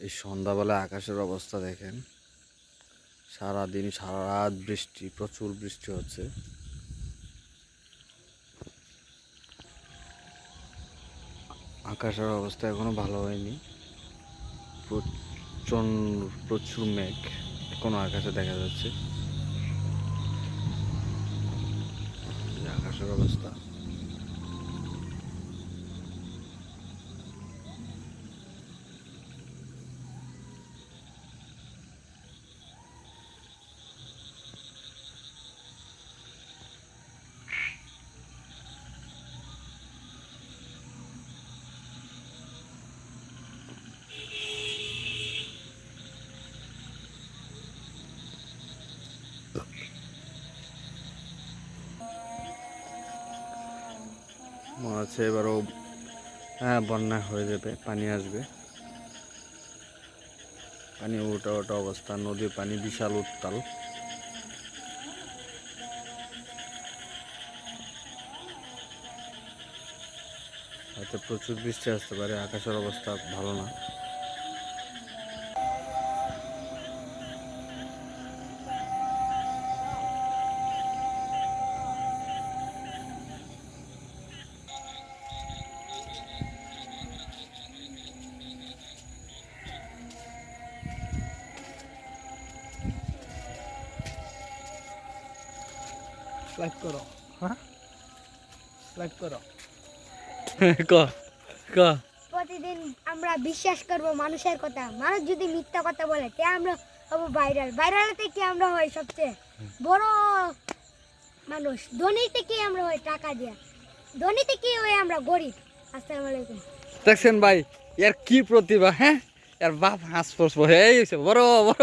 এই সন্ধ্যাবেলা আকাশের অবস্থা দেখেন। সারাদিন সারা রাত বৃষ্টি, প্রচুর বৃষ্টি হচ্ছে। আকাশের অবস্থা এখনও ভালো হয়নি। প্রচণ্ড, প্রচুর মেঘ এখনও আকাশে দেখা যাচ্ছে। আকাশের অবস্থা। এবারও হ্যাঁ বন্যা হয়ে যাবে, পানি আসবে। পানি ওটা ওটা অবস্থা, নদীর পানি বিশাল উত্তাল। হয়তো প্রচুর বৃষ্টি আসতে পারে, আকাশের অবস্থা ভালো না। লাইক করো হ্যাঁ লাইক করো ক ক প্রতিদিন আমরা বিশ্বাস করব মানুষের কথা। মানুষ যদি মিথ্যা কথা বলে তে আমরা হব ভাইরাল ভাইরাল থেকে আমরা হই সবচেয়ে বড় মানুষ? ধনী থেকে আমরা হই টাকা দিয়া? ধনী থেকে হই আমরা গরিব? আসসালামু আলাইকুম। দেখছেন ভাই এর কি প্রতিভা হ্যাঁ? এর বাপ হাঁস পড়ব এই বড় বড়।